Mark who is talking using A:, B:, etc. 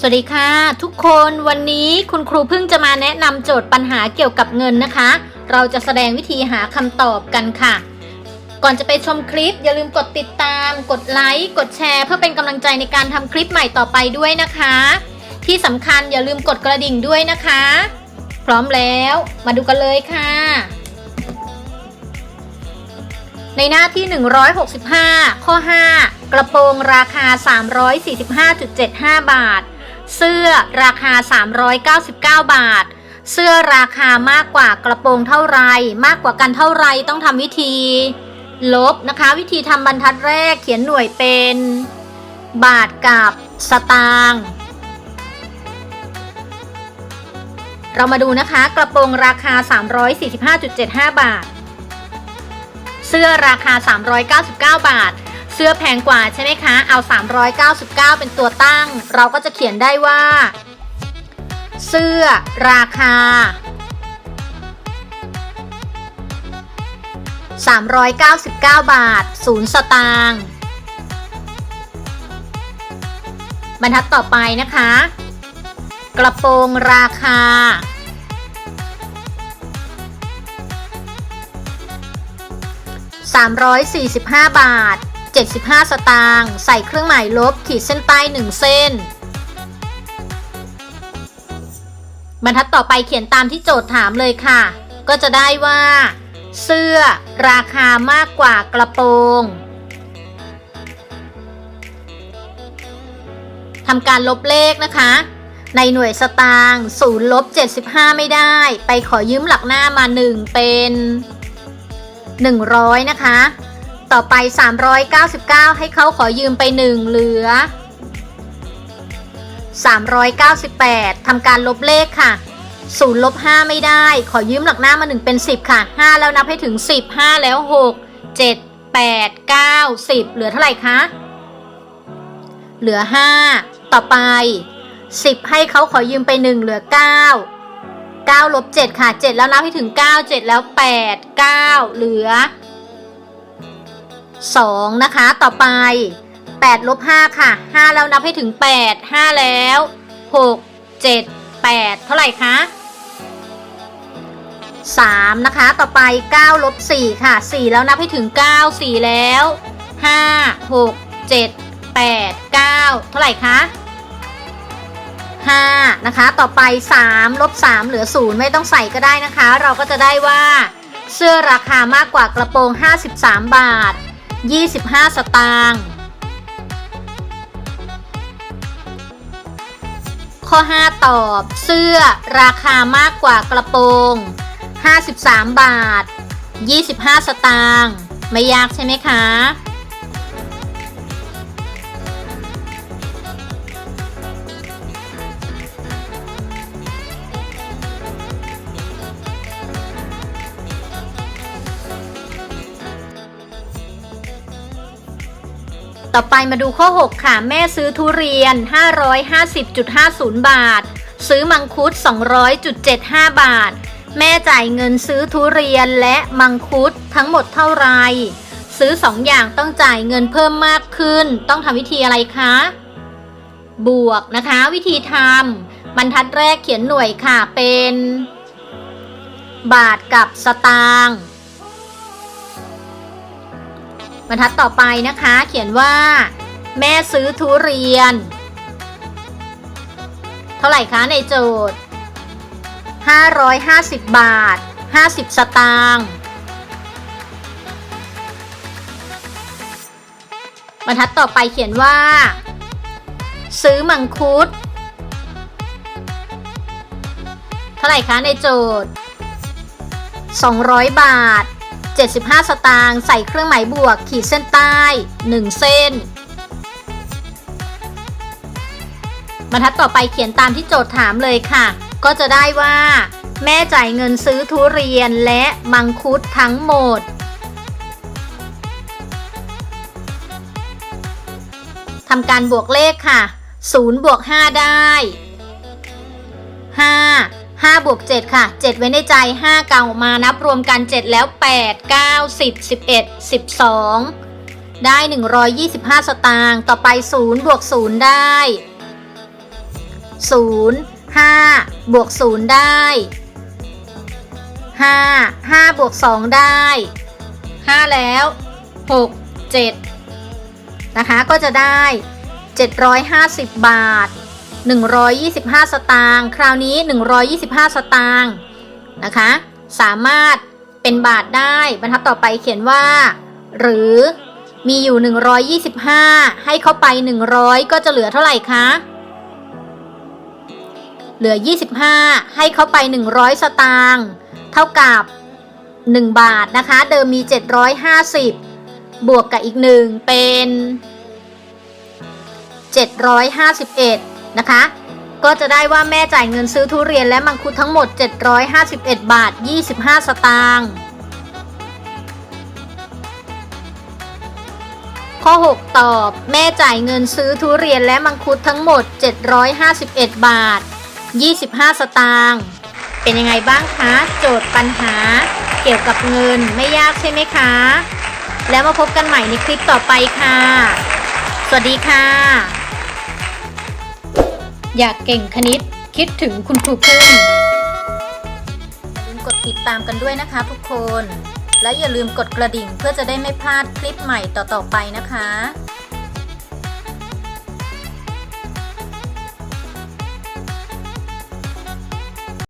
A: สวัสดีค่ะ ทุกคนวันนี้คุณครูเพิ่งจะมาแนะนำโจทย์ปัญหาเกี่ยวกับเงินนะคะ เราจะแสดงวิธีหาคำตอบกันค่ะ ก่อนจะไปชมคลิป อย่าลืมกดติดตาม กดไลค์กดแชร์ เพื่อเป็นกำลังใจในการทำคลิปใหม่ต่อไปด้วยนะคะ ที่สำคัญอย่าลืมกดกระดิ่งด้วยนะคะ พร้อมแล้วมาดูกันเลยค่ะ ในหน้าที่ 165 ข้อ 5 กระโปรงราคา 345.75 บาท เสื้อราคา 399 บาท เสื้อราคามากกว่ากระโปรงเท่าไร มากกว่ากันเท่าไรต้องทำวิธี ลบนะคะ วิธีทำบรรทัดแรกเขียนหน่วยเป็น บาทกับสตางค์เรามาดูนะคะ กระโปรงราคา 345.75 บาท เสื้อราคา 399 บาท สื้อแพงกว่าใช่ไหมคะ เอา 399 เป็นตัวตั้ง เราก็จะเขียนได้ว่า เสื้อราคา 399 บาท 0 สตางค์บรรทัดต่อไปนะคะ กระโปรงราคา 345 บาท 75 สตางค์ ใส่เครื่องหมายลบขีดเส้นใต้ 1 เส้น บรรทัดต่อไปเขียนตามที่โจทย์ถามเลยค่ะ ก็จะได้ว่า เสื้อราคามากกว่ากระโปรงทำการลบเลขนะคะ ในหน่วยสตางค์0ลบ 75 ไม่ได้ ไปขอยืมหลักหน้ามา 1 เป็น 100 นะคะ ต่อไป 399 ให้เขาขอยืมไป 1 เหลือ 398ทำการลบเลขค่ะ0ลบ5ไม่ได้ ขอยืมหลักหน้ามา 1 เป็น 10 ค่ะ 5 แล้วนับให้ถึง 10 5 แล้ว 6 7 8 9 10 เหลือเท่าไหร่คะ เหลือ 5 ต่อไป 10 ให้เขาขอยืมไป 1 เหลือ 9 9ลบ7ค่ะ 7 แล้วนับให้ถึง 9 7 แล้ว 8 9 เหลือ 2 นะคะ ต่อไป8ลบ5ค่ะ 5 แล้วนับให้ถึง 8 5 แล้ว 6 7 8 เท่าไหร่คะ3นะคะ ต่อไป9ลบ4ค่ะ 4 แล้วนับให้ถึง 9 4 แล้ว 5 6 7 8 9 เท่าไหร่คะ5นะคะ ต่อไป3ลบ3เหลือ 0 ไม่ต้องใส่ก็ได้นะคะ เราก็จะได้ว่า เสื้อราคามากกว่ากระโปรง 53 บาท 25 สตางค์ ข้อ 5 ตอบ เสื้อราคามากกว่ากระโปรง 53 บาท 25 สตางค์ ไม่ยากใช่ไหมคะ ต่อไปมาดูข้อ 6 ค่ะ แม่ซื้อทุเรียน 550.50 บาท ซื้อมังคุด 200.75 บาท แม่จ่ายเงินซื้อทุเรียนและมังคุดทั้งหมดเท่าไหรซื้อ 2 อย่างต้องจ่ายเงินเพิ่มมากขึ้น ต้องทำวิธีอะไรคะ บวกนะคะ วิธีทำบรรทัดแรกเขียนหน่วยค่ะเป็น บาทกับสตางค์ บรรทัดต่อไปนะคะ เขียนว่า แม่ซื้อทุเรียน เท่าไหร่คะในโจทย์ 550 บาท 50 สตางค์บรรทัดต่อไปเขียนว่า ซื้อมังคุด เท่าไหร่คะในโจทย์ 200 บาท 75 สตางค์ใส่เครื่องหมายบวกขีดเส้นใต้ 1 เส้น บรรทัดต่อไปเขียนตามที่โจทย์ถามเลยค่ะ ก็จะได้ว่า แม่จ่ายเงินซื้อทุเรียนและมังคุดทั้งหมด ทำการบวกเลขค่ะ0บวก5ได้ 5 5บวก7ค่ะ 7 ไว้ในใจ 5 เก่ามานับรวมกัน 7 แล้ว 8 9 10 11 12 ได้ 125 สตางค์ต่อไป 0 บวก 0 ได้ 0 5 บวก 0 ได้ 5 5 บวก 2 ได้ 5 แล้ว 6 7 นะคะ ก็จะได้ 750 บาท 125 สตางค์คราวนี้ 125 สตางค์นะคะ สามารถเป็นบาทได้บรรทัดต่อไปเขียนว่า หรือมีอยู่ 125 ให้เข้าไป 100 ก็จะเหลือเท่าไหร่คะ เหลือ 25 ให้เข้าไป 100 สตางค์เท่ากับ 1 บาทนะคะ เดิมมี 750 บวกกับอีก 1 เป็น 751 นะคะ ก็จะได้ว่าแม่จ่ายเงินซื้อทุเรียนและมังคุดทั้งหมด 751 บาท 25 สตางค์ข้อ 6 ตอบ แม่จ่ายเงินซื้อทุเรียนและมังคุดทั้งหมด 751 บาท 25 สตางค์เป็นยังไงบ้างคะ โจทย์ปัญหา เกี่ยวกับเงินไม่ยากใช่ไหมคะ แล้วมาพบกันใหม่ในคลิปต่อไปค่ะ สวัสดีค่ะ อยากเก่งคณิต คิดถึงคุณครูพึ่งอย่าลืมกดติดตามกันด้วยนะคะทุกคน และอย่าลืมกดกระดิ่งเพื่อจะได้ไม่พลาดคลิปใหม่ต่อๆไปนะคะ